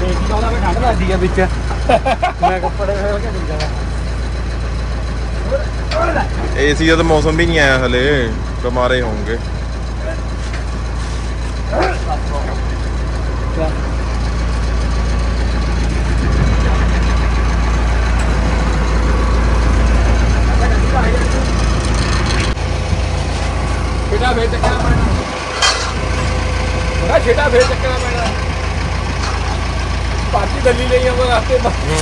ਦੇਖੀ ਠੰਡ ਲੱਗਦੀ ਆ ਵਿੱਚ। ਮੈਂ ਕੱਪੜੇ ਫੇਰ ਕੇ ਨਹੀਂ ਜਾਣਾ ਏਸੀ ਦਾ ਤਾਂ ਮੌਸਮ ਵੀ ਨਹੀਂ ਆਇਆ ਹਲੇ। ਬਿਮਾਰੇ ਹੋਣਗੇ ਛੇਟਾ ਫੇਰ ਚੱਕਣਾ ਪੈਣਾ ਮੈਂ ਛੇਟਾ ਫੇਰ ਚੱਕਣਾ ਪੈਣਾ ਪਾਰਟੀ ਦਿੱਲੀ ਲਈ ਆਵਾਂ ਹੂੰ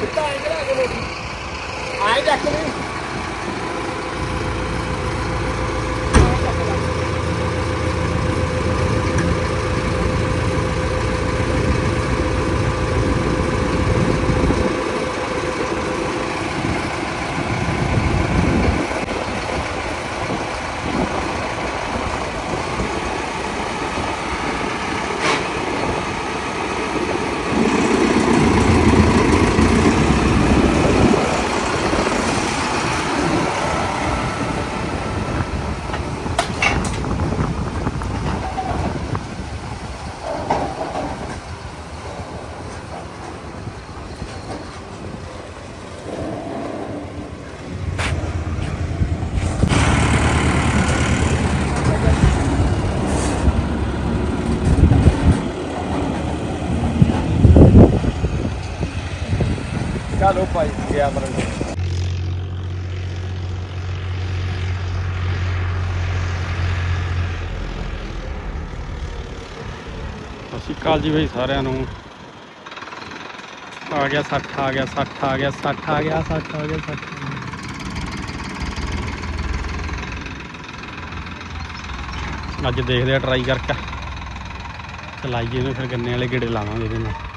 ਕਿੱਤਾ ਆਏ ਚੱਕ ਲਈ ਚਲੋ ਭਾਈ, ਗਿਆ ਮਰਨ ਸਤਿ ਸ਼੍ਰੀ ਅਕਾਲ ਜੀ ਬਈ ਸਾਰਿਆਂ ਨੂੰ। ਆ ਗਿਆ 60 ਆ ਗਿਆ 60 ਆ ਗਿਆ 60 ਆ ਗਿਆ 60 ਆ ਗਿਆ 60 ਅੱਜ ਦੇਖਦੇ ਆ ਟਰਾਈ ਕਰਕੇ। ਚਲਾਈਏ ਇਹਨੂੰ, ਫਿਰ ਗੰਨੇ ਵਾਲੇ ਗੇੜੇ ਲਾਵਾਂਗੇ ਇਹਦੇ ਨਾਲ।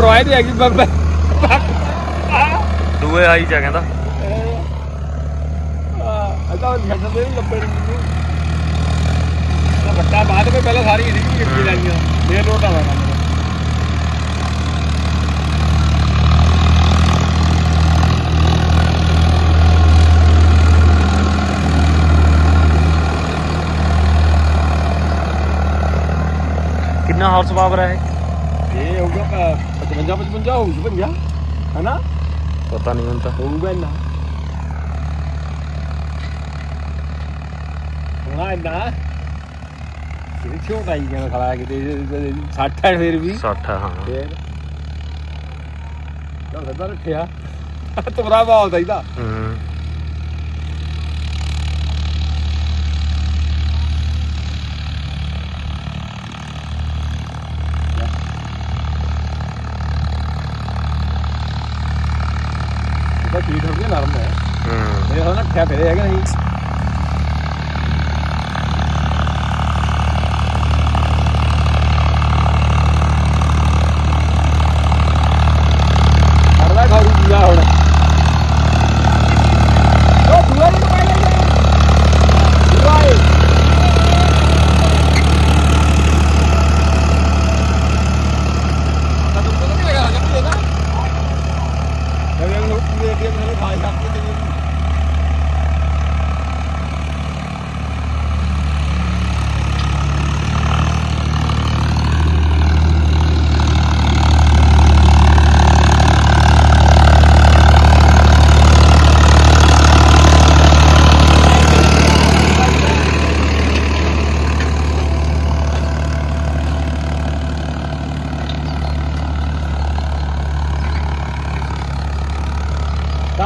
ਜੀ ਇਹ ਪਰਵਾਹ ਨਹੀਂ ਹੈਗੀ ਬੱਬੇ। ਦੂਏ ਆਈ ਜਾ ਕਹਿੰਦਾ। ਅਦਾ ਛੱਡ ਦੇ ਨਹੀਂ ਲੱਭੇ ਨੂੰ ਤਾਂ ਬੱਟਾ ਬਾਅਦ ਵਿੱਚ ਪਹਿਲਾਂ ਸਾਰੀ ਇਹਦੀ ਵੀ ਗਿੱਟੀ ਲਾਈਆਂ ਫੇਰ ਲੋਟ ਆਵਾ ਕੰਮ ਕਿੰਨਾ ਹਾਰਸ ਪਾਵਰ ਹੈ ਇਹ? ਹੋਊਗਾ 55 55 ਹੋਊ 55 ਹੈਨਾ? ਪਤਾ ਨਹੀਂ ਹੁਣ ਤਾਂ। ਹੋਊਗਾ ਇੰਨਾ। ਹੋਣਾ ਇੰਨਾ। ਇਹ ਛੋਟਾ ਹੀ ਗਿਆ ਖਲਾ ਕਿਤੇ 60 ਹੈ ਫਿਰ ਵੀ। 60 ਹਾਂ ਫੇਰ। ਤਾਂ ਰੱਖਿਆ। ਤੁਮਰਾ ਬਹੁਤ ਆਈਦਾ ਹੂੰ। ਇਹਦਾ ਕੀ ਥੋੜੀ ਨਰਮ ਹੈ। ਹੂੰ। ਮੇਰੇ ਨਾਲ ਰੱਖਿਆ ਫਿਰੇ ਹੈਗਾ ਨਹੀਂ ਕਰਦਾ ਖਾਰੂ ਪੂਰਾ ਹੁਣ ਉਹ ਦੂਆ ਨਹੀਂ ਪਾਈ ਲੈ ਦੂਆ ਹੈ ਤਾਂ ਤੂੰ ਨਹੀਂ ਲਗਾ ਜੱਪੀ ਇਹਦਾ ਮੈਂ ਲੋਕ ਪੂਰੇ ਏਟੀਐਮ ਨਾਲ ਖਾਈ ਖਾਤੇ ਤੇ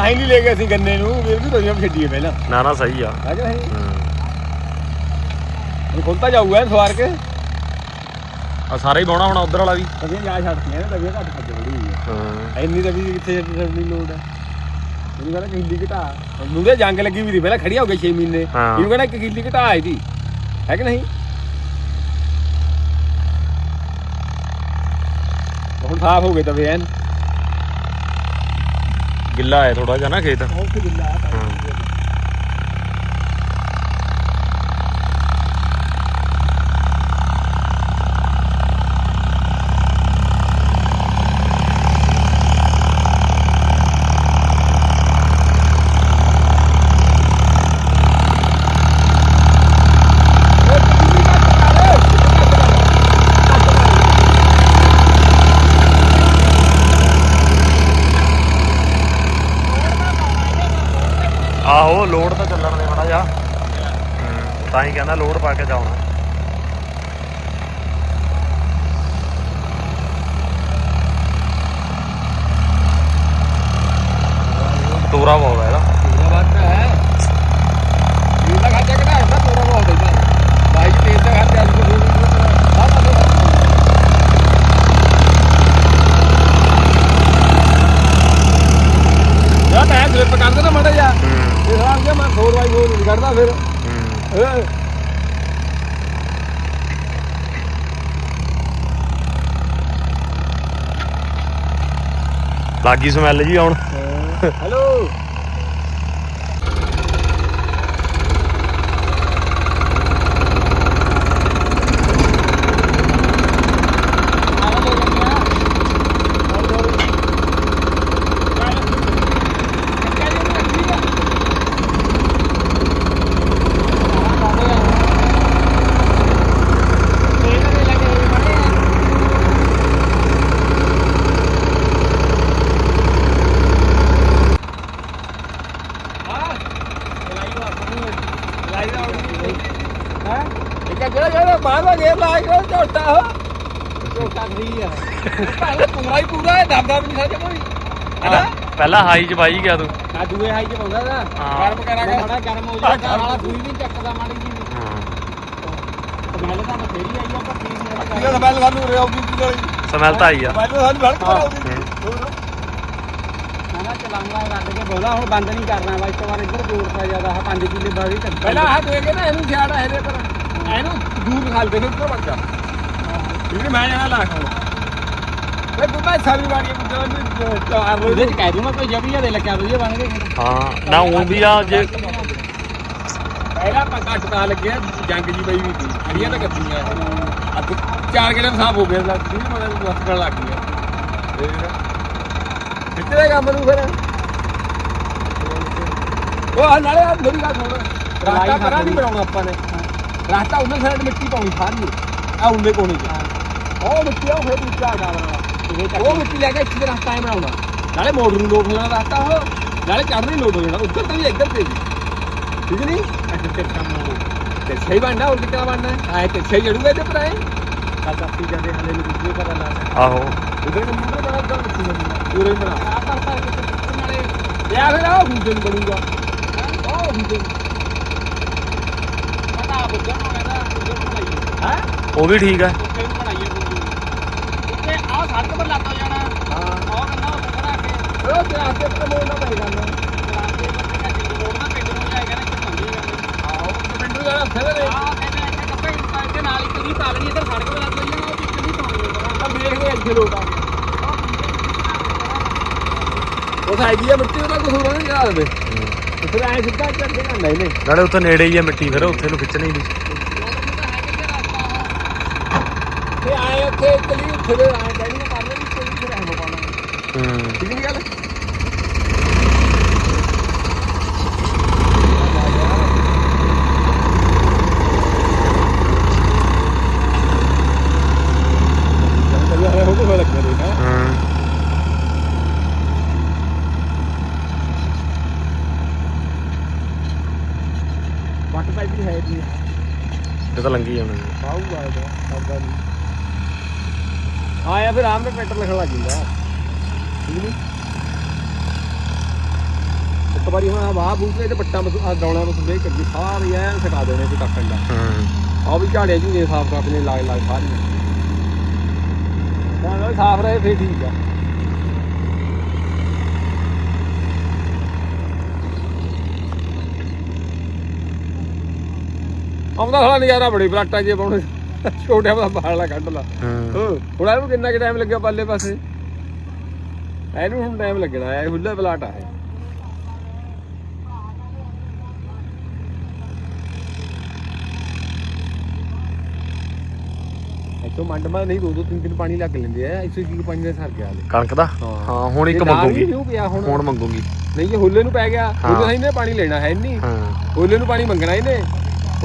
ਤਾਂ ਹੀ ਨਹੀਂ ਲੈ ਗਏ ਅਸੀਂ ਗੰਨੇ ਨੂੰ। ਵੀ ਵੀ ਤੋਰੀਆਂ ਛੱਡੀਏ ਪਹਿਲਾਂ। ਨਾ ਨਾ ਸਹੀ ਆ। ਹੂੰ। ਇਹ ਖੁੱਲਤਾ ਜਾਊਗਾ ਇਹ ਸਵਾਰ ਕੇ। ਆ ਸਾਰਾ ਹੀ ਬਾਉਣਾ ਹੁਣ ਉਧਰ ਵਾਲਾ ਵੀ। ਤਵੀਆਂ ਜਾ ਛੱਡਤੀਆਂ ਨੇ ਤਵੀਆਂ ਘੱਟ ਖੱਜੇ ਬੜੀ ਹੈ। ਇੰਨੀ ਤਾਂ ਵੀ ਕਿੱਥੇ ਛੱਡਣੀ ਲੋੜ ਹੈ ਇਹਨੂੰ ਕਹਿੰਦਾ ਕਿੱਲੀ ਘਟਾ। ਨੂੰ ਦੇ ਜੰਗ ਲੱਗੀ ਵੀ ਸੀ ਪਹਿਲਾਂ ਖੜੀਆਂ ਹੋ ਗਏ 6 ਮਹੀਨੇ। ਇਹਨੂੰ ਕਹਿੰਦਾ ਕਿੱਲੀ ਘਟਾ ਆਈ ਦੀ ਹੈ ਕਿ ਨਹੀਂ? ਹੁਣ ਸਾਫ਼ ਹੋ ਗਏ ਤਵੇ ਐਨ। ਗਿੱਲਾ ਹੈ ਥੋੜਾ ਜਿਹਾ ਨਾ ਖੇਤ ਬਹੁਤ ਕਿੱਲਾ ਹਾਂ ਲੋਡ ਤਾਂ ਚੱਲਣ ਦੇ ਮੜਾ ਜਾ ਤਾਂ ਹੀ ਕਹਿੰਦਾ ਲੋਡ ਪਾ ਕੇ ਜਾਉਣਾ ਤੋਰਾ ਬਹੁਤ ਹੈ ਇਹਦਾ। ਪੂਰਾ ਵੱਧ ਹੈ। ਇਹ ਤਾਂ ਖਰਚਾ ਕਿਹੜਾ ਹੈ ਪੂਰਾ ਬਹੁਤ ਹੈ ਬਾਈ ਤੇਲ ਦਾ ਖਰਚਾ ਅੱਜ ਕੋਈ ਨਹੀਂ ਯਾ ਟਾਇਰ ਸਲਿੱਪ ਕਰ ਦੇਣਾ ਮੜਾ ਜਾ ਹੂੰ। ਇਹ ਸਾਰਾ ਮੈਂ 4x4 ਨਹੀਂ ਕਰਦਾ ਫਿਰ। ਲੱਗੀ ਸਮੈਲ ਜੀ ਆਉਣ। ਹੈਲੋ। ਬਾਹਰ ਗੇਮ ਲਾ ਕੇ ਝੋਟਾ। ਹੋ ਝੋਟਾ ਖਰੀ ਆ। ਪਹਿਲੇ ਪੂਰਾ ਹੀ ਪੂਰਾ ਹੈ ਦਬਦਾ ਵੀ ਨਹੀਂ ਸਾਡੇ ਕੋਈ। ਹੈਨਾ? ਪਹਿਲਾਂ ਹਾਈ ਚ ਪਾਈ ਗਿਆ ਤੂੰ। ਆ ਦੂਏ ਹਾਈ ਚ ਪਾਉਂਦਾ ਦਾ ਹਾਂ। ਗਰਮ ਕਰਾਂਗਾ। ਬੜਾ ਗਰਮ ਹੋ ਜਾਂਦਾ ਵਾਲਾ ਦੂਈ ਵੀ ਚੱਕਦਾ ਮਾੜੀ ਜੀ ਹਾਂ। ਸਮੈਲ ਤਾਂ ਬਥੇਰੀ ਆਈ ਆ ਪਰ ਕੀ ਨਹੀਂ ਸਮੈਲ ਸਾਨੂੰ ਰਿਆਉਗੀ ਕੀ ਵਾਲੀ ਸਮੈਲ ਤਾਂ ਆਈ ਆ। ਸਮੈਲ ਸਾਨੂੰ ਭੜਕ ਹੂੰ। ਨਾ। ਚਲਾਉਂਗਾ ਕੱਢ ਕੇ ਬੋਲਾ ਹੁਣ ਬੰਦ ਨਹੀਂ ਕਰਨਾ ਵਾ ਇੱਕ ਵਾਰ ਇੱਧਰ ਦੂਰ ਪੈ ਜਾਂਦਾ ਆ 5 ਕਿੱਲੇ ਕੱਢ ਪਹਿਲਾਂ ਆਹ ਦੇਗੇ ਨਾ ਇਹਨੂੰ ਛਾੜਾ ਇਹਦੇ ਪਰ। ਇਹਨੂੰ ਦੂਰ ਖਾਲ ਦੇ ਉੱਪਰ ਵੱਜ ਜਾ। ਠੀਕ ਹੈ ਮੈਂ ਜਾਣਾ ਲਾ ਖਾਉ ਮੈਂ ਤੂੰ ਮੈਂ ਸਾਰੀ ਵਾਰੀ ਮੁੰਡੇ ਨੂੰ ਚਾਰ ਲੋ ਇਹਦੇ ਚ ਕਹਿ ਦੂੰ ਮੈਂ ਕੋਈ ਜਬੀਆ ਦੇ ਲੱਗਿਆ ਵਧੀਆ ਬਣ ਗਏ ਹਾਂ ਨਾ ਉਹ ਵੀ ਆ ਜੇ ਪਹਿਲਾਂ ਆਪਾਂ ਘੱਟ ਤਾਂ ਲੱਗਿਆ ਜੰਗ ਜੀ ਪਈ ਵੀ ਸੀ। ਅੜੀਆਂ ਤਾਂ ਕੱਟੀਆਂ ਅੱਧ ਚਾਰ ਕਿਲੇ ਸਾਫ਼ ਹੋ ਗਏ ਲੱਗ ਜੀ ਮਗਰ ਨੂੰ ਹਸਪਤਾਲ ਲੱਗ ਗਿਆ ਕਿੱਥੇ ਕੰਮ ਨੂੰ ਫਿਰ? ਉਹ ਆਹ ਨਾਲੇ ਆ ਮੇਰੀ ਗੱਲ ਸੁਣ। ਰਾਸਤਾ ਪਰਾਂ ਨਹੀਂ ਬਣਾਉਣਾ ਆਪਾਂ ਨੇ। ਰਾਸਤਾ ਉਹਨਾਂ ਸਾਈਡ ਮਿੱਟੀ ਪਾਉਣੀ ਸਾਰੀ ਆ ਉਹਨੇ ਕੋਨੇ ਚ ਉਹ ਮਿੱਟੀ ਆ ਉਹ ਫਿਰ ਉੱਚਾ ਆ ਜਾਣਾ ਉਹ ਮਿੱਟੀ ਲੈ ਕੇ ਇੱਥੇ ਰਸਤਾ ਐ ਬਣਾਉਣਾ ਨਾਲੇ ਮੋਟਰ ਨੂੰ ਲੋਡ ਹੋ ਜਾਣਾ ਰਸਤਾ ਉਹ ਨਾਲੇ ਚੜ੍ਹਨ ਹੀ ਲੋਡ ਹੋ ਜਾਣਾ ਉੱਧਰ ਤਾਂ ਵੀ ਇੱਧਰ ਤੇ ਵੀ ਠੀਕ ਨਹੀਂ ਅੱਛਾ ਤੇ ਕੰਮ ਤੇ ਸਹੀ ਬਣਨਾ ਹੋਰ ਕਿੱਦਾਂ ਬਣਨਾ ਆਏ ਤੇ ਸਹੀ ਜੜੂਗਾ ਇਹਦੇ ਪਰ ਆਏ ਆ ਕਾਫੀ ਜਾਂਦੇ ਹਲੇ ਨੂੰ ਕੁਝ ਪਤਾ ਲੱਗਦਾ ਆਹੋ ਉਧਰ ਨੂੰ ਮੁੰਡਾ ਬਣਾ ਕਰ ਦਿੱਤੀ ਪੂਰੇ ਹੀ ਬਣਾ ਆ ਪਰ ਪਰ ਕਿਤੇ ਨਾਲੇ ਯਾ ਫਿਰ ਆਹ ਹੁੰਦੇ ਨੂੰ ਬਣੂਗਾ ਆਹ ਹੁੰਦੇ ਪਤਾ ਬੁੱਝਣ ਕਹਿੰਦਾ ਹੈ। ਉਹ ਵੀ ਠੀਕ ਹੈ। ਉੱਥੇ ਨੂੰ ਬਣਾਈਏ ਬੁੱਝੂ ਉੱਥੇ ਆ ਸੜਕ ਪਰ ਲੱਗ ਜਾਣਾ। ਹਾਂ ਉਹ ਕਹਿੰਦਾ ਉੱਥੇ ਖੜਾ ਕੇ। ਉਹ ਤੇ ਆਸੇ ਤੇ ਨੂੰ ਪਿੰਡ ਨੂੰ ਜਾਏਗਾ ਨਾ ਜਾਣਾ ਫੇਰ ਕਹਿੰਦੇ ਇੱਥੇ ਨਾਲ ਇੱਧਰ ਸੜਕ ਪਰ ਲੱਗ ਜਾਣਾ ਉਹ ਨਹੀਂ ਪਾਉਣੀ ਤਾਂ ਦੇਖਦੇ ਇੱਥੇ ਲੋਕ ਆ ਉਹ ਸਾਈਡੀ ਆ ਮਿੱਟੀ ਉਹਦਾ ਕੁਝ ਹੋਰ ਨਹੀਂ ਕਰਾ ਦੇਵੇ ਤੇ ਫਿਰ ਐ ਸਿੱਧਾ ਚੱਲ ਕੇ ਨਾ ਨਹੀਂ ਨਾਲੇ ਉੱਥੇ ਨੇੜੇ ਹੀ ਆ ਮਿੱਟੀ ਫਿਰ ਉੱਥੇ ਨੂੰ ਖਿੱਚਣੀ ਨਹੀਂ। ਤੇ ਆਏ ਉੱਥੇ ਕਲੀ ਉੱਥੇ ਦੇ ਆਏ ਡੈਡੀ ਨੇ ਕਰ ਲਈ ਕੋਈ ਫਿਰ ਐ ਪਾਣਾ ਹੂੰ। ਠੀਕ ਨਹੀਂ ਗੱਲ ਹੋ ਗਿਆ ਲੱਗ ਰਿਹਾ ਹੂੰ ਵੱਟ ਪਾਈ ਵੀ ਹੈ ਜੀ ਇਹ ਤਾਂ ਲੰਗੀ ਜਾਣਾ ਆਊਗਾ ਇਹਦਾ ਸਰਦਾ ਨਹੀਂ। ਆਇਆ ਫਿਰ ਆਮ ਦੇ ਟਰੈਕਟਰ ਲਿਖਣ ਲੱਗ ਗਿਆ ਠੀਕ ਨਹੀਂ ਇੱਕ ਵਾਰੀ ਹੁਣ ਆ ਵਾਹ ਬੂਟੇ ਤੇ ਬੱਟਾਂ ਮਸ ਆ ਡੌਣਾ ਮਸੂਲੇ ਕਰੀ ਸਾਰੇ ਐ ਸਕਾ ਦੇਣੇ ਤੇ ਕੱਟਣ ਦਾ ਹੂੰ। ਆ ਵੀ ਝਾੜੇ ਝੂੜੇ ਸਾਫ਼ ਕਰ ਦੇਣੇ ਲਾਗ ਲਾਗ ਸਾਰੀਆਂ। ਉਹ ਸਾਫ਼ ਰਹੇ ਫੇਰ ਠੀਕ ਆ। ਆਉਂਦਾ ਸਾਲਾ ਨਜ਼ਾਰਾ ਬੜੀ ਬਰਾਟਾ ਜੇ ਪਾਉਣੇ। ਛੋਟਿਆਂ ਦਾ ਬਾਹਲਾ ਕੱਢ ਲਾ। ਹੂੰ। ਹੁਣ ਇਹਨੂੰ ਕਿੰਨਾ ਕਿ ਟਾਈਮ ਲੱਗਿਆ ਪੱਲੇ ਪਾਸੇ? ਇਹਨੂੰ ਹੁਣ ਟਾਈਮ ਲੱਗਣਾ ਹੈ ਹੁੱਲਾ ਪਲਾਟ ਆ ਇਹ। ਮੰਡਮਾ ਨਹੀਂ ਦੋ ਦੋ ਤਿੰਨ ਤਿੰਨ ਪਾਣੀ ਲੱਗ ਲੈਂਦੇ ਆ ਇੱਥੇ ਕੀ ਪਾਣੀ ਦਾ ਸਰ ਗਿਆ ਹਲੇ। ਕਣਕ ਦਾ? ਹਾਂ। ਹੁਣ ਇੱਕ ਇਹ ਮੰਗੂਗੀ। ਹੁਣ। ਮੰਗੂਗੀ। ਨਹੀਂ ਜੇ ਹੁੱਲੇ ਨੂੰ ਪੈ ਗਿਆ। ਹੁੱਲੇ ਨੇ ਪਾਣੀ ਲੈਣਾ ਹੈ ਨਹੀਂ। ਹੋਲੇ ਨੂੰ ਪਾਣੀ ਮੰਗਣਾ ਇਹਨੇ।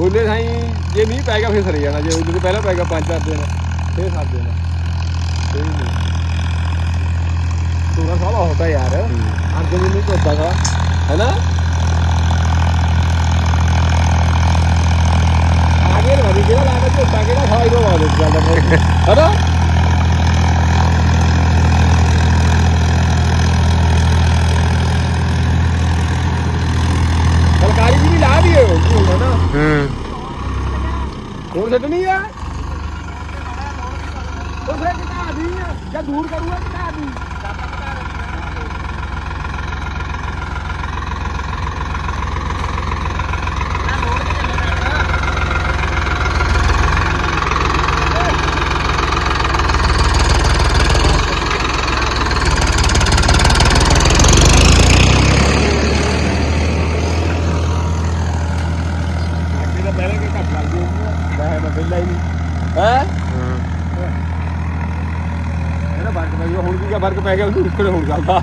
ਹੋਲੇ ਸਾਈ ਜੇ ਨਹੀਂ ਪੈ ਗਿਆ ਫਿਰ ਸਰ ਜਾਣਾ ਜੇ ਹੋਲੇ ਤੋਂ ਪਹਿਲਾਂ ਪੈ ਗਿਆ ਪੰਜ ਚਾਰ ਦਿਨ ਫਿਰ ਸਰ ਜਾਣਾ। ਕੋਈ ਨਹੀਂ। ਤੋਰਾ ਸਾਲਾ ਹੋਤਾ ਯਾਰ। ਅੱਗੇ ਮੈਨੂੰ ਕੋਤਾ ਦਾ ਹੈਨਾ ਆਗੇ ਨਾ ਵੀ ਜਿਹੜਾ ਲਾਣਾ ਝੋਟਾ ਕਿਹੜਾ ਖਾਈ ਰੋ ਆਦੇ ਚੱਲਦਾ ਹੈਨਾ ਫਲਕਾਰੀ ਜੀ ਵੀ ਲਾ ਦਿਓ ਹੁੰਦਾ ਨਾ ਹੂੰ ਹੋਰ ਛੱਡਣੀ ਆ ਉਹ ਫਿਰ ਘਟਾ ਦੀ ਜਾਂ ਦੂਰ ਕਰੂਗਾ ਘਟਾ ਦੀ ਅੱਗੇ ਤਾਂ ਪਹਿਲਾਂ ਕਿ ਘੱਟ ਲੱਗਦੀ ਮੈਂ ਮੈਂ ਪਹਿਲਾਂ ਹੀ ਨਹੀਂ ਹੈ ਹੂੰ ਇਹਦਾ ਫ਼ਰਕ ਕਿਆ ਫ਼ਰਕ ਪੈ ਗਿਆ ਉਹਨੂੰ ਉੱਕੜ ਹੁਣ ਚੱਲਦਾ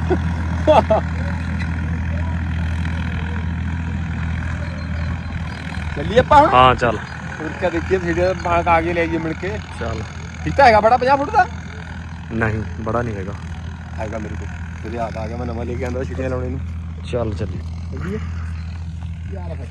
ਚੱਲੀਏ ਆਪਾਂ ਹੁਣ? ਹਾਂ ਚੱਲ। ਫਿਰ ਕਿਆ ਦੇਖੀਏ ਵੀਡੀਓ ਬਾਹਰ ਆ ਕੇ ਲੈ ਜਾਈਏ ਮਿਲ ਕੇ ਚੱਲ। ਕੀਤਾ ਹੈਗਾ ਬੜਾ 50 ਫੁੱਟ ਦਾ? ਨਹੀਂ ਬੜਾ ਨਹੀਂ ਹੈਗਾ। ਹੈਗਾ ਮੇਰੇ ਕੋਲ। ਮੇਰੇ ਹੱਥ ਆ ਗਿਆ ਮੈਂ ਨਵਾਂ ਲੈ ਕੇ ਆਂਦਾ ਛਿੜੀਆਂ ਲਾਉਣੇ ਨੂੰ। ਚੱਲ ਚੱਲੀ ਚੱਲੀਏ। ਯਾਰ ਫਿਰ।